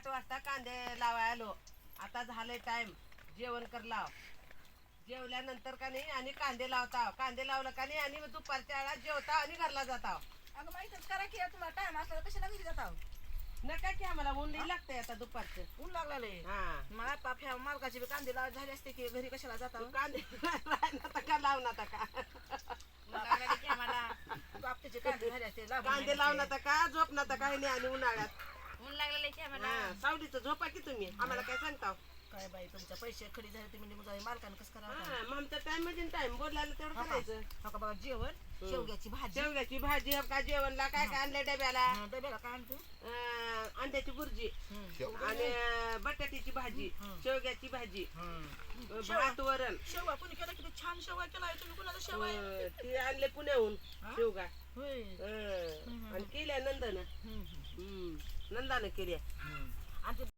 आठ वाजता कांदे लावाय आलो. आता झालंय टाइम जेवण कर लाव जेवल्यानंतर का नाही आणि कांदे लावता. कांदे लावलं का नाही आणि मग दुपारच्या वेळा जेवता आणि घरला जाता. अगं माहितच करा की तुम्हाला टाइम असला कशाला घरी जाता? नका की आम्हाला ऊन लई लागतंय आता दुपारचं. ऊन लागला हा. मला पाफ्या मालकाची बी कांदे लावायचे झाले असते की घरी कशाला जाता? कांदे राहणार का लावणार का आम्हाला? बापतीचे कांदे झाले असते कांदे लावणार का झोपणार का नाही आणि उन्हाळ्यात. ऊन लागलेलं की आम्हाला हा, सावलीचं झोपा की तुम्ही? आम्हाला काय सांगता? काय बाई तुमच्या पैसे खडी झाले तुम्ही निघून जावे मालकानं कसं करावं हा, मग आमचा टाइम म्हणजे टाइम बोलायला तेवढं? करायचं. हो का बघा जेवण शेवग्याची भाजी. शेवग्याची भाजी का जेवणला? काय काय आणलं डब्याला? हं, डब्याला काय आणतो? अं, अंड्याची बुर्जी हं. आणि अं, बटाट्याची भाजी. शेवग्याची भाजी. अं, भात वरण. शेवगा कोणी केला किती छान शेवगा केला तुम्ही कुणाचा शेवगा आहे? अं, ते आणले पुण्याहून हा? शेवगा. होय. अं, आणि केल्या नंदन. हं, हं. नंदानं केल्या हं. आणि ते